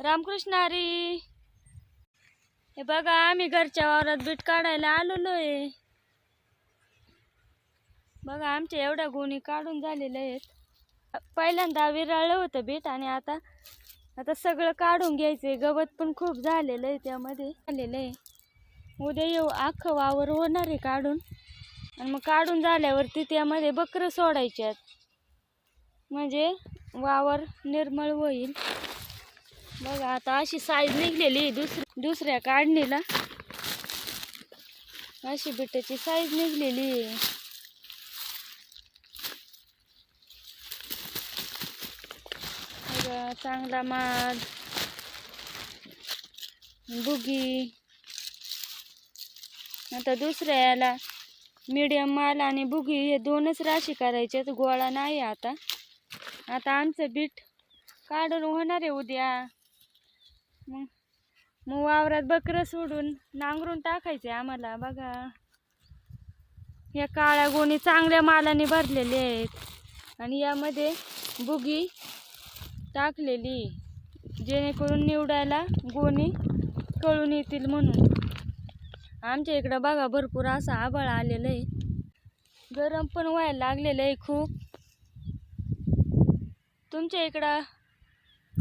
रामकृष्ण हरी. हे बघा आम्ही घरच्या वावरात बीट काढायला आलेलो आहे. बघा आमच्या एवढ्या गुणी काढून झालेल्या आहेत. पहिल्यांदा विरळलं होतं बीट आणि आता आता सगळं काढून घ्यायचंय. गवत पण खूप झालेलं आहे त्यामध्ये. झालेलं आहे. उद्या येऊ अख्खं वावर होणार आहे काढून. आणि मग काढून झाल्यावरती त्यामध्ये बकरं सोडायच्यात म्हणजे वावर निर्मळ होईल. बघा आता अशी साईज निघलेली आहे दुसरी दुसऱ्या काढणीला. अशी बिटाची साईज निघलेली बघा, चांगला माल. बुगी. आता दुसऱ्या याला मीडियम माल आणि बुगी हे दोनच राशी करायचे गोळा नाही आता. आता आमचं बीट काढून होणार आहे उद्या. मग मग वावरात बकरं सोडून नांगरून टाकायचे आम्हाला बघा. या काळ्या गोणी चांगल्या मालाने भरलेले आहेत. आणि यामध्ये बुगी टाकलेली जेणेकरून निवडायला गोणी कळून येतील म्हणून. आमच्या इकडं बघा भरपूर असा आबळ आलेलं आहे. गरम पण व्हायला लागलेलं आहे खूप. तुमच्या इकडं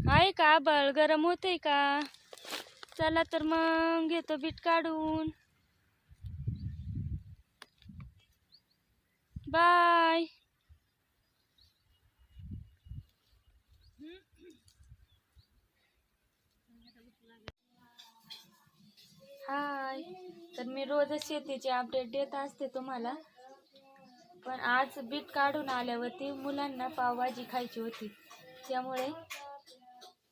आहे का? बळ गरम होतंय का? चला तर मग घेतो बीट काढून. बाय. हाय. तर मी रोजच शेतीचे अपडेट देत असते तुम्हाला. पण आज बीट काढून आल्यावरती मुलांना पावभाजी खायची होती. त्यामुळे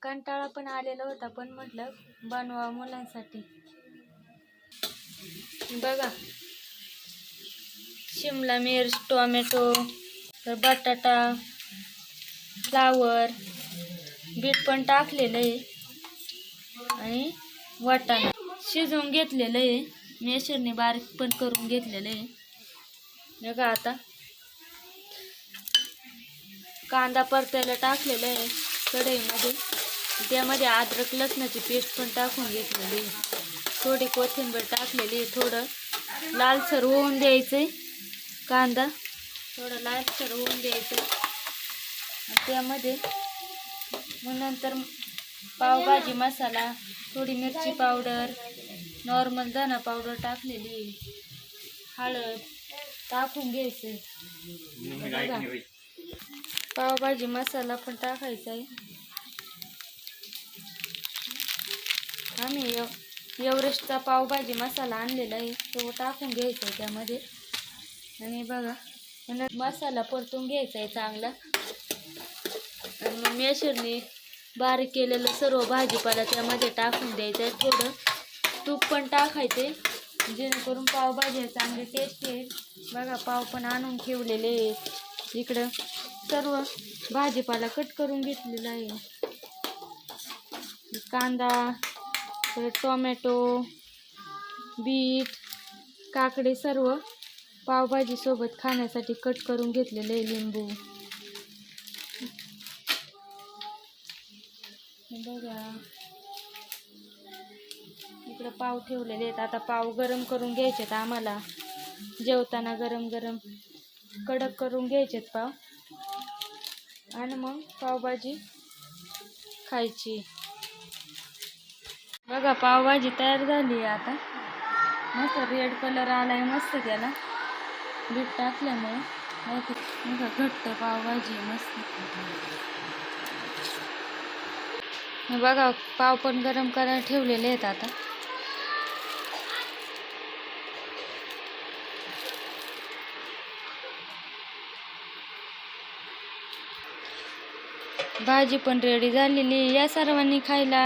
कंटाळा पण आलेला होता पण म्हटलं बनवा मुलांसाठी. बघा. शिमला मिर्च टोमॅटो तर बटाटा फ्लावर बीट पण टाकलेलं आहे. आणि वाटाणा. शिजवून घेतलेलं आहे. मेशरने बारीक पण करून घेतलेलं आहे. बघा आता. कांदा परतायला टाकलेला आहे कढईमध्ये. त्यामध्ये अद्रक लसणाची पेस्ट पण टाकून घेतलेली थोडी कोथिंबीर टाकलेली थोडं लालसर होऊन द्यायचं कांदा थोडं लालसर होऊन द्यायचं त्यामध्ये मग नंतर पावभाजी मसाला थोडी मिरची पावडर नॉर्मल धना पावडर टाकलेली. हळद टाकून घ्यायचं बघा. पावभाजी मसाला पण टाकायचा आहे आम्ही एव एव्हरेस्टचा पावभाजी मसाला आणलेला आहे. तो टाकून घ्यायचा आहे त्यामध्ये. आणि बघा म्हणजे मसाला परतून घ्यायचा आहे चांगला. आणि मग मेशरने बारीक केलेलं सर्व भाजीपाला त्यामध्ये टाकून द्यायचं आहे. थोडं तूप पण टाकायचे जेणेकरून पावभाजी चांगली टेस्ट येईल बघा पाव पण आणून ठेवलेले आहेत इकडं सर्व भाजीपाला कट करून घेतलेला आहे. कांदा परत टोमॅटो बीट काकडे सर्व पावभाजीसोबत खाण्यासाठी कट करून घेतलेले आहे लिंबू. बघा. इकडं पाव ठेवलेले आहेत. आता पाव गरम करून घ्यायचे आहेत आम्हाला. जेवताना गरम गरम कडक करून घ्यायचेत पाव. आणि मग पावभाजी खायची. बघा पावभाजी तयार झाली आहे आता. मस्त रेड कलर आलाय मस्त त्याला. बीट टाकल्यामुळे. माहिती बघा घट्ट पावभाजी मस्त. बघा पाव पण गरम करायला ठेवलेले आहेत आता. भाजी पण रेडी झालेली या सर्वांनी खायला.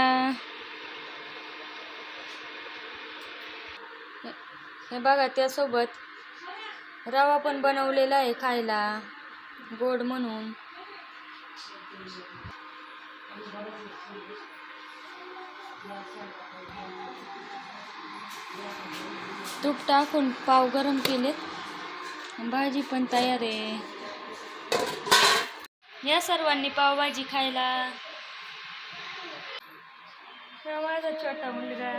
हे बघा त्यासोबत रवा पण बनवलेला आहे खायला. गोड म्हणून. तूप टाकून पाव गरम केले भाजी पण तयार आहे. या सर्वांनी पावभाजी खायला. माझा छोटा मुलगा.